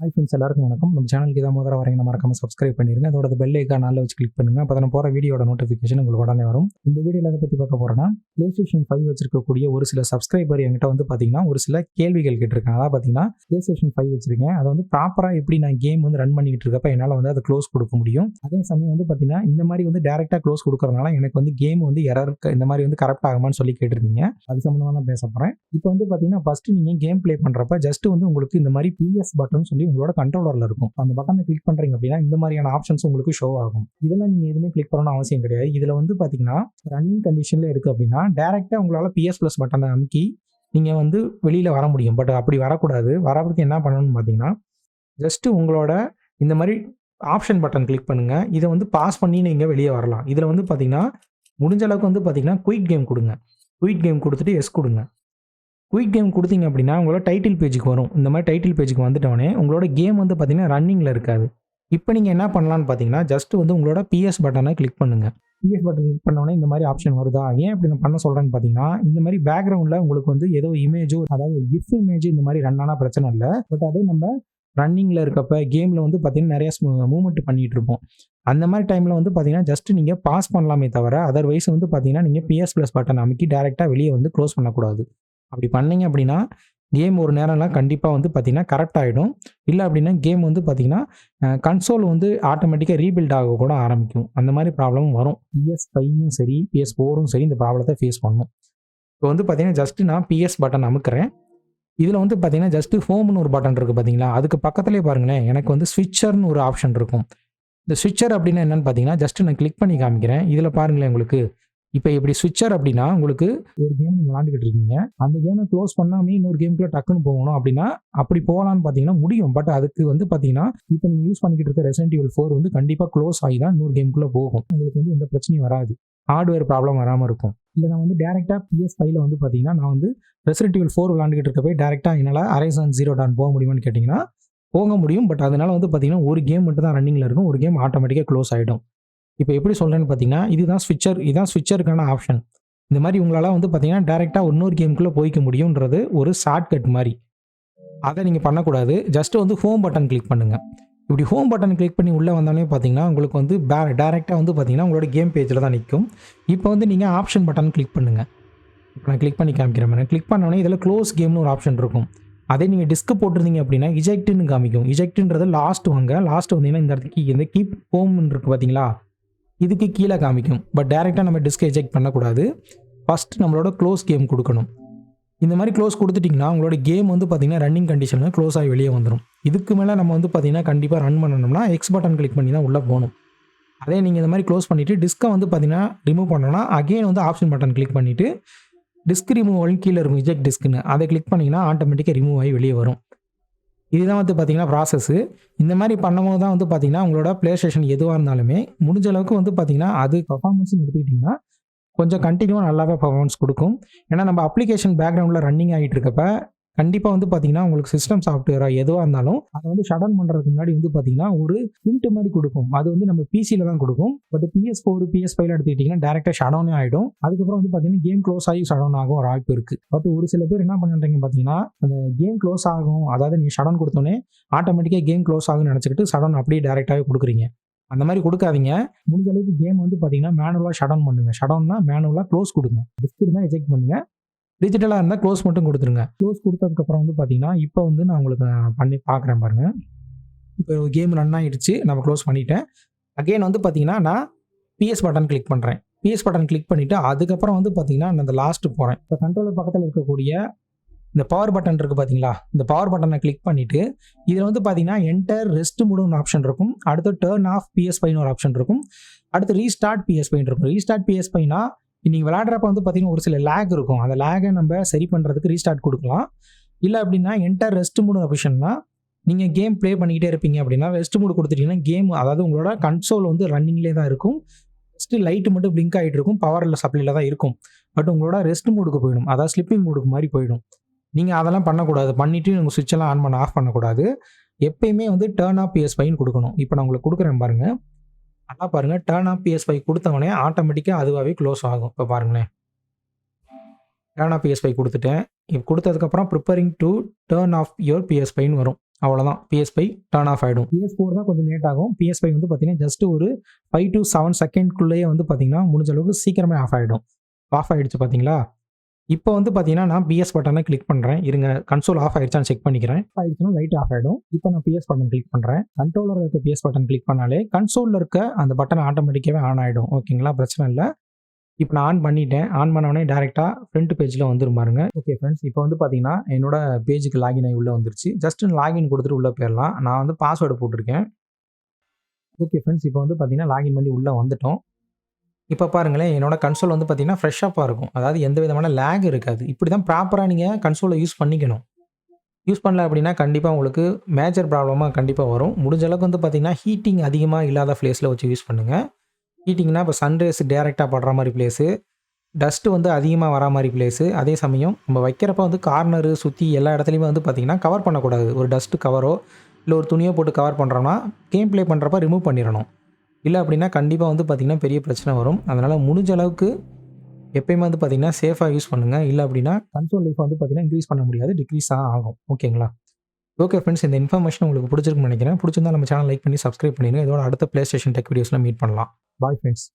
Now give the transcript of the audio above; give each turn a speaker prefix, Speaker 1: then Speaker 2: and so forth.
Speaker 1: Hi friends எல்லாருக்கும் வணக்கம். நம்ம சேனலுக்கு இதாக முதல்ல வரீங்க மறக்காம சப்ஸ்கிரைப் பண்ணிருங்க. அதோட பெல் ஐக்கான் நாளில் வச்சு கிளிக் பண்ணுங்க. அப்போ தான் போகிற வீடியோட நோட்டிஃபிகேஷன் உங்களுக்கு உடனே வரும். இந்த வீடியோவில் எதை பற்றி பார்க்க போகிறோன்னா ப்ளே ஸ்டேஷன் ஃபைவ் வச்சிருக்கக்கூடிய ஒரு சில சப்ஸ்கிரைபர் என்கிட்ட வந்து பார்த்தீங்கன்னா ஒரு சில கேள்விகள் கேட்டிருக்காங்க. அதாவது பார்த்தீங்கன்னா ப்ளே ஸ்டேஷன் ஃபைவ் வச்சிருக்கேன். அதை வந்து ப்ராப்பராக எப்படி நான் கேம் வந்து ரன் பண்ணிக்கிட்டு இருக்கப்ப என்னால் வந்து அதை க்ளோஸ் கொடுக்க முடியும்? அதே சமயம் வந்து பார்த்தீங்கன்னா இந்த மாதிரி வந்து டேரெக்டாக க்ளோஸ் கொடுக்குறதுனால எனக்கு வந்து கேம் வந்து எரர் இந்த மாதிரி வந்து கரெக்ட் ஆகுமான்னு சொல்லி கேட்டிருந்தீங்க. அது சம்மந்தமாக தான் பேச போகிறேன் இப்போ வந்து பார்த்தீங்கன்னா ஃபஸ்ட்டு நீங்கள் கேம் ப்ளே பண்ணுறப்ப ஜஸ்ட் வந்து உங்களுக்கு இந்த மாதிரி பிஎஸ் பட்டன் சொல்லி உங்களோட கண்ட்ரோலரில் இருக்கும். அந்த பட்டனை கிளிக் பண்ணுறீங்க அப்படின்னா இந்த மாதிரியான ஆப்ஷன்ஸ் உங்களுக்கு ஷோ ஆகும். இதெல்லாம் நீங்கள் எதுவுமே கிளிக் பண்ணணும்னு அவசியம் கிடையாது. இதில் வந்து பார்த்தீங்கன்னா ரன்னிங் கண்டிஷனில் இருக்குது அப்படின்னா டேரெக்டாக உங்களால் பிஎஸ் ப்ளஸ் பட்டனை அமுக்கி நீங்கள் வந்து வெளியில் வர முடியும். பட் அப்படி வரக்கூடாது. வரதுக்கு என்ன பண்ணணும்னு பார்த்தீங்கன்னா ஜஸ்ட்டு உங்களோட இந்த மாதிரி ஆப்ஷன் பட்டன் கிளிக் பண்ணுங்கள் இதை வந்து பாஸ் பண்ணி நீங்கள் வெளியே வரலாம். இதில் வந்து பார்த்தீங்கன்னா முடிஞ்ச அளவுக்கு வந்து பார்த்தீங்கன்னா குயிக் கேம் கொடுங்க. குயிக் கேம் கொடுத்துட்டு எஸ் கொடுங்க. குயிக் கேம் கொடுத்தீங்க அப்படின்னா உங்களோட டைட்டில் பேஜுக்கு வரும். இந்த மாதிரி டைட்டில் பேஜுக்கு வந்துட்டோடனே உங்களோட கேம் வந்து பார்த்தீங்கன்னா ரன்னிங்கில் இருக்காது. இப்போ நீங்கள் என்ன பண்ணலான்னு பார்த்தீங்கன்னா ஜஸ்ட் வந்து உங்களோட பிஎஸ் பட்டனை கிளிக் பண்ணுங்கள் பிஎஸ் பட்டன் கிளிக் பண்ணோடனே இந்த மாதிரி ஆப்ஷன் வருதா? ஏன் இப்படி நான் பண்ண சொல்கிறேன்னு பார்த்தீங்கன்னா இந்த மாதிரி பேக்ரவுண்டில் உங்களுக்கு வந்து ஏதோ இமேஜோ அதாவது கிஃப்ட் இமேஜ் இந்த மாதிரி ரன் ஆனால் பிரச்சனை இல்லை. பட் அதே நம்ம ரன்னிங்கில் இருக்கப்ப கேமில் வந்து பார்த்தீங்கன்னா நிறையா மூவ்மெண்ட் பண்ணிகிட்டு இருப்போம். அந்த மாதிரி டைமில் வந்து பார்த்தீங்கன்னா ஜஸ்ட் நீங்கள் பாஸ் பண்ணலாமே தவிர அதர்வைஸ் வந்து பார்த்தீங்கன்னா நீங்கள் பிஎஸ் ப்ளஸ் பட்டன் அமைக்கி டேரெக்டாக வெளியே வந்து க்ளோஸ் பண்ணக்கூடாது. அப்படி பண்ணீங்க அப்படின்னா கேம் ஒரு நேரம்லாம் கண்டிப்பாக வந்து பார்த்திங்கன்னா கரெக்ட் ஆகிடும் இல்லை அப்படின்னா கேம் வந்து பார்த்திங்கன்னா கன்சோல் வந்து ஆட்டோமேட்டிக்காக ரீபில்ட் ஆக கூட ஆரம்பிக்கும். அந்த மாதிரி ப்ராப்ளமும் வரும். பிஎஸ் ஃபைவும் சரி பிஎஸ் ஃபோரும் சரி இந்த ப்ராப்ளத்தை ஃபேஸ் பண்ணும். இப்போ வந்து பார்த்திங்கன்னா ஜஸ்ட்டு நான் பிஎஸ் பட்டன் அமுக்கிறேன். இதில் வந்து பார்த்திங்கன்னா ஜஸ்ட்டு ஹோம்னு ஒரு பட்டன் இருக்குது பார்த்தீங்களா அதுக்கு பக்கத்துலேயே பாருங்களேன் எனக்கு வந்து ஸ்விட்சர்னு ஒரு ஆப்ஷன் இருக்கும். இந்த ஸ்விட்சர் அப்படின்னா என்னென்னு பார்த்தீங்கன்னா ஜஸ்ட்டு நான் கிளிக் பண்ணி காமிக்கிறேன். இதில் பாருங்களேன் உங்களுக்கு. இப்போ இப்படி ஸ்விட்சர் அப்படின்னா உங்களுக்கு ஒரு கேம் நீங்கள் விளாண்டுக்கிட்டு இருக்கீங்க. அந்த கேமை க்ளோஸ் பண்ணாமே இன்னொரு கேமுக்குள்ள டக்குன்னு போகணும் அப்படின்னா அப்படி போகலான்னு பார்த்தீங்கன்னா முடியும். பட் அதுக்கு வந்து பார்த்தீங்கன்னா இப்போ நீங்கள் யூஸ் பண்ணிக்கிட்டு இருக்க ரெசன்ட் ஃபோர் வந்து கண்டிப்பாக க்ளோஸ் ஆகி தான் இன்னொரு கேமுக்குள்ளே போகும். உங்களுக்கு வந்து எந்த பிரச்சனையும் வராது. ஹார்ட்வேர் ப்ராப்ளம் வராமல் இருக்கும். இல்லை நான் வந்து டேரெக்டாக பிஎஸ் ஃபைவ்ல வந்து பார்த்தீங்கன்னா நான் வந்து ரெசன்ட் ஈவல் ஃபோர் விளாண்டுக்கிட்டு இருக்க போய் டேரெக்டாக என்னால் அரைசான் ஜீரோ டான் போக முடியுமான்னு கேட்டிங்கன்னா போக முடியும். பட் அதனால வந்து பார்த்தீங்கன்னா ஒரு கேம் மட்டும் தான் ரன்னிங்கில் இருக்கும். ஒரு கேம் ஆட்டோமேட்டிக்காக க்ளோஸ் ஆகிடும் இப்போ எப்படி சொல்கிறேன்னு பார்த்தீங்கன்னா இதுதான் ஸ்விட்சர் இதுதான் ஸ்விட்சருக்கான ஆப்ஷன் இந்த மாதிரி உங்களால் வந்து பார்த்தீங்கன்னா டேரெக்டாக இன்னொரு கேமுக்குள்ளே போய்க்க முடியுன்றது ஒரு ஷார்ட்கட் மாதிரி. அதை நீங்கள் பண்ணக்கூடாது. ஜஸ்ட் வந்து ஹோம் பட்டன் கிளிக் பண்ணுங்கள் இப்படி ஹோம் பட்டன் கிளிக் பண்ணி உள்ளே வந்தாலே பார்த்தீங்கன்னா உங்களுக்கு வந்து பே டேரெக்டாக வந்து பார்த்தீங்கன்னா உங்களோட கேம் பேஜில் தான் நிற்கும். இப்போ வந்து நீங்கள் ஆப்ஷன் பட்டன் கிளிக் பண்ணுங்கள் இப்போ நான் கிளிக் பண்ணி காமிக்கிறேன். பாருங்க கிளிக் பண்ணோன்னே இதில் க்ளோஸ் கேம்னு ஒரு ஆப்ஷன் இருக்கும். அதே நீங்கள் டிஸ்க் போட்டிருந்தீங்க அப்படின்னா இஜெக்ட்னு காமிக்கும். இஜெக்ட்ன்றது லாஸ்ட் வாங்க. லாஸ்ட் வந்தீங்கன்னா இந்த இடத்துக்கு இந்த கீப் ஹோம்னு இருக்குது பார்த்தீங்களா? இதுக்கு கீழே காமிக்கும். பட் டேரெக்டாக நம்ம டிஸ்க் எஜெக்ட் பண்ணக்கூடாது. ஃபஸ்ட் நம்மளோட க்ளோஸ் கேம் கொடுக்கணும். இந்த மாதிரி க்ளோஸ் கொடுத்துட்டிங்கன்னா உங்களோட கேம் வந்து பார்த்திங்கன்னா ரன்னிங் கண்டிஷனில் க்ளோஸ் ஆகி வெளியே வந்துடும் இதுக்கு மேலே நம்ம வந்து பார்த்திங்கன்னா கண்டிப்பாக ரன் பண்ணணும்னா எக்ஸ் பட்டன் கிளிக் பண்ணி தான் உள்ளே போகணும். அதே நீங்கள் இந்த மாதிரி க்ளோஸ் பண்ணிவிட்டு டிஸ்க்கை வந்து பார்த்திங்கன்னா ரிமூவ் பண்ணோன்னா அகெயின் வந்து ஆப்ஷன் பட்டன் கிளிக் பண்ணிவிட்டு டிஸ்க் ரிமூவல் கீழே இருக்கும் இஜெக்ட் டிஸ்க்குன்னு அதை கிளிக் பண்ணிங்கன்னா ஆட்டோமேட்டிக்காக ரிமூவ் ஆகி வெளியே வரும். இதுதான் வந்து பார்த்திங்கன்னா ப்ராசஸ்ஸு இந்த மாதிரி பண்ணும்போது தான் வந்து பார்த்திங்கன்னா உங்களோட ப்ளே ஸ்டேஷன் எதுவாக இருந்தாலுமே முடிஞ்ச அளவுக்கு வந்து பார்த்திங்கன்னா அது பர்ஃபார்மன்ஸ்னு எடுத்துக்கிட்டிங்கன்னா கொஞ்சம் கண்டினியூவாக நல்லாவே பர்ஃபார்மன்ஸ் கொடுக்கும். ஏன்னா நம்ம அப்ளிகேஷன் பேக்ரவுண்டில் ரன்னிங் ஆகிட்டு இருக்கப்ப கண்டிப்பாக வந்து பார்த்தீங்கன்னா உங்களுக்கு சிஸ்டம் சாஃப்ட்வேராக எதுவாக இருந்தாலும் அதை வந்து ஷடன் பண்ணுறதுக்கு முன்னாடி வந்து பார்த்தீங்கன்னா ஒரு பிரிண்ட் மாதிரி கொடுக்கும். அது வந்து நம்ம பிசியில் தான் கொடுக்கும். பட் பிஎஸ் ஃபோர் பிஎஸ் ஃபைவ்ல எடுத்துக்கிட்டிங்கன்னா டேரெக்டாக ஷடவுனே ஆகிடும் அதுக்கப்புறம் வந்து பார்த்தீங்கன்னா கேம் க்ளோஸ் ஆகி ஷடவுன் ஆகும் ஒரு வாய்ப்பு இருக்குது பட் ஒரு சில பேர் என்ன பண்ணுறீங்க பார்த்தீங்கன்னா அந்த கேம் க்ளோஸ் ஆகும். அதாவது நீங்கள் ஷடன் கொடுத்தோன்னே ஆட்டோமேட்டிக்காக கேம் க்ளோஸ் ஆகும்னு நினச்சிக்கிட்டு ஷடன் அப்படியே டேரெக்டாகவே கொடுக்குறீங்க. அந்த மாதிரி கொடுக்காதீங்க. முடிஞ்ச அளவுக்கு கேம் வந்து பார்த்தீங்கன்னா மேனுவலாக ஷடன் பண்ணுங்க. ஷடவுன்னா மேனுவலாக க்ளோஸ் கொடுங்க. டிஸ்க் இருந்தால் எஜெக்ட் பண்ணுங்க. டிஜிட்டலாக இருந்தால் க்ளோஸ் மட்டும் கொடுத்துருங்க. க்ளோஸ் கொடுத்ததுக்கப்புறம் வந்து பார்த்தீங்கன்னா இப்போ வந்து நான் உங்களுக்கு பண்ணி பார்க்குறேன் பாருங்கள் இப்போ கேம் ரன் ஆகிடுச்சு நம்ம க்ளோஸ் பண்ணிட்டேன். அகெயின் வந்து பார்த்தீங்கன்னா நான் பிஎஸ் பட்டன் கிளிக் பண்ணுறேன் பிஎஸ் பட்டன் கிளிக் பண்ணிவிட்டு அதுக்கப்புறம் வந்து பார்த்தீங்கன்னா நான் அந்த லாஸ்ட்டு போகிறேன் இப்போ கண்ட்ரோலர் பக்கத்தில் இருக்கக்கூடிய இந்த பவர் பட்டன் இருக்குது பார்த்தீங்களா இந்த பவர் பட்டனை கிளிக் பண்ணிவிட்டு இதில் வந்து பார்த்தீங்கன்னா என்டர் ரெஸ்ட் மூடுன்னு ஆப்ஷன் இருக்கும். அடுத்து டேர்ன் ஆஃப் பிஎஸ் பைன்னு ஒரு ஆப்ஷன் இருக்கும். அடுத்து ரீஸ்டார்ட் பிஎஸ் பைன் இருக்கும். ரீஸ்டார்ட் பிஎஸ் பைனா நீங்கள் விளாட்றப்ப வந்து பார்த்தீங்கன்னா ஒரு சில லேக் இருக்கும். அந்த லேகை நம்ம சரி பண்ணுறதுக்கு ரீஸ்டார்ட் கொடுக்கலாம். இல்லை அப்படின்னா என்டர் ரெஸ்ட் மூடு ஆப்ஷன்னா நீங்கள் கேம் ப்ளே பண்ணிக்கிட்டே இருப்பீங்க அப்படின்னா ரெஸ்ட் மூடு கொடுத்துட்டீங்கன்னா கேம் அதாவது உங்களோட கன்சோல் வந்து ரன்னிங்லேயே தான் இருக்கும். ஃபஸ்ட்டு லைட்டு மட்டும் பிளிங்க் ஆகிட்டு இருக்கும். பவரில் சப்ளையில் தான் இருக்கும். பட் உங்களோட ரெஸ்ட் மூடுக்கு போயிடும். அதாவது ஸ்லிப்பிங் மூடுக்கு மாதிரி போயிடும். நீங்கள் அதெல்லாம் பண்ணக்கூடாது. பண்ணிவிட்டு உங்கள் சுவிட்செல்லாம் ஆன் பண்ண ஆஃப் பண்ணக்கூடாது. எப்பயுமே வந்து டேர்ன் ஆஃப் பிஎஸ் பைன் கொடுக்கணும். இப்போ நான் உங்களுக்கு கொடுக்குறேன் பாருங்கள் ஆனால் பாருங்கள் டேர்ன் ஆஃப் பிஎஸ் ஃபைவ் கொடுத்தவொடனே ஆட்டோமேட்டிக்காக அதுவாகவே க்ளோஸ் ஆகும். இப்போ பாருங்களேன். டேர்ன் ஆஃப் பிஎஸ் கொடுத்துட்டேன். இப்போ கொடுத்ததுக்கப்புறம் preparing to turn off your பிஎஸ்பைன்னு வரும். அவ்வளோதான் பிஎஸ் டேர்ன் டர்ன் ஆஃப் ஆகிடும் பிஎஸ் ஃபோர் தான் கொஞ்சம் லேட் ஆகும். பிஎஸ் வந்து பார்த்தீங்கன்னா ஜஸ்ட் ஒரு ஃபைவ் டு செவன் செகண்ட்குள்ளேயே வந்து பார்த்தீங்கன்னா முடிஞ்ச அளவுக்கு சீக்கிரமே ஆஃப் ஆகிடும் ஆஃப் ஆகிடுச்சு பார்த்தீங்களா இப்போ வந்து பார்த்தீங்கன்னா நான் பிஎஸ் பட்டனை கிளிக் பண்ணுறேன் இருங்க கன்சோல் ஆஃப் ஆயிடுச்சான்னு செக் பண்ணிக்கிறேன். ஆஃப் ஆயிடுச்சுன்னா லைட் ஆஃப் ஆகிடும் இப்போ நான் பிஎஸ் பட்டன் கிளிக் பண்ணுறேன் கண்ட்ரோலர் இருக்க பிஎஸ் பட்டன் கிளிக் பண்ணாலே கன்சோலில் இருக்க அந்த பட்டன் ஆட்டோமேட்டிக்காகவே ஆன் ஆகிடும் ஓகேங்களா பிரச்சனை இல்லை. இப்போ நான் ஆன் பண்ணிட்டேன். ஆன் பண்ணோடனே டேரெக்டாக ஃப்ரண்ட் பேஜில் வந்துடும் பாருங்க. ஓகே ஃப்ரெண்ட்ஸ் இப்போ வந்து பார்த்தீங்கன்னா என்னோட பேஜுக்கு லாகின் ஆகி உள்ளே வந்துருச்சு. ஜஸ்ட் லாகின் கொடுத்துட்டு உள்ளே போயிடலாம் நான் வந்து பாஸ்வேர்டு போட்டிருக்கேன். ஓகே ஃப்ரெண்ட்ஸ் இப்போ வந்து பார்த்தீங்கன்னா லாகின் பண்ணி உள்ளே வந்துட்டோம். இப்போ பாருங்களேன் என்னோட கன்சோல் வந்து பார்த்தீங்கன்னா ஃப்ரெஷ்ஷாக இருக்கும் அதாவது எந்த விதமான லேக் இருக்காது. இப்படி தான் ப்ராப்பராக நீங்கள் கன்சோலை யூஸ் பண்ணிக்கணும். யூஸ் பண்ணல அப்படின்னா கண்டிப்பாக உங்களுக்கு மேஜர் ப்ராப்ளமாக கண்டிப்பாக வரும். முடிஞ்ச அளவுக்கு வந்து பார்த்தீங்கன்னா ஹீட்டிங் அதிகமாக இல்லாத பிளேஸில் வச்சு யூஸ் பண்ணுங்கள் ஹீட்டிங்னா இப்போ சன்ரைஸ் டேரெக்டாக படுற மாதிரி பிளேஸு டஸ்ட்டு வந்து அதிகமாக வரா மாதிரி பிளேஸு அதே சமயம் நம்ம வைக்கிறப்ப வந்து கார்னரு சுற்றி எல்லா இடத்துலையுமே வந்து பார்த்திங்கன்னா கவர் பண்ணக்கூடாது. ஒரு டஸ்ட்டு கவரோ இல்லை ஒரு துணியோ போட்டு கவர் பண்ணுறோன்னா கேம் ப்ளே பண்ணுறப்ப ரிமூவ் பண்ணிடணும். இல்லை அப்படின்னா கண்டிப்பாக வந்து பார்த்திங்கன்னா பெரிய பிரச்சனை வரும். அதனால் முடிஞ்ச அளவுக்கு எப்பயுமே வந்து பார்த்திங்கன்னா சேஃபாக யூஸ் பண்ணுங்கள் இல்லை அப்படின்னா கண்ட்ரோல் லைஃப் வந்து பார்த்திங்கன்னா இன்க்ரீஸ் பண்ண முடியாது. டிக்ரீஸ் தான் ஆகும். ஓகேங்களா ஓகே ஃப்ரெண்ட்ஸ் இந்த இன்ஃபர்மேஷன் உங்களுக்கு பிடிச்சிருக்குன்னு நினைக்கிறேன். பிடிச்சிருந்தா நம்ம சேனல் லைக் பண்ணி சப்ஸ்கிரைப் பண்ணிடுங்க. இதோட அடுத்த ப்ளே ஸ்டேஷன் டெக் வீடியோஸில் மீட் பண்ணலாம். Bye friends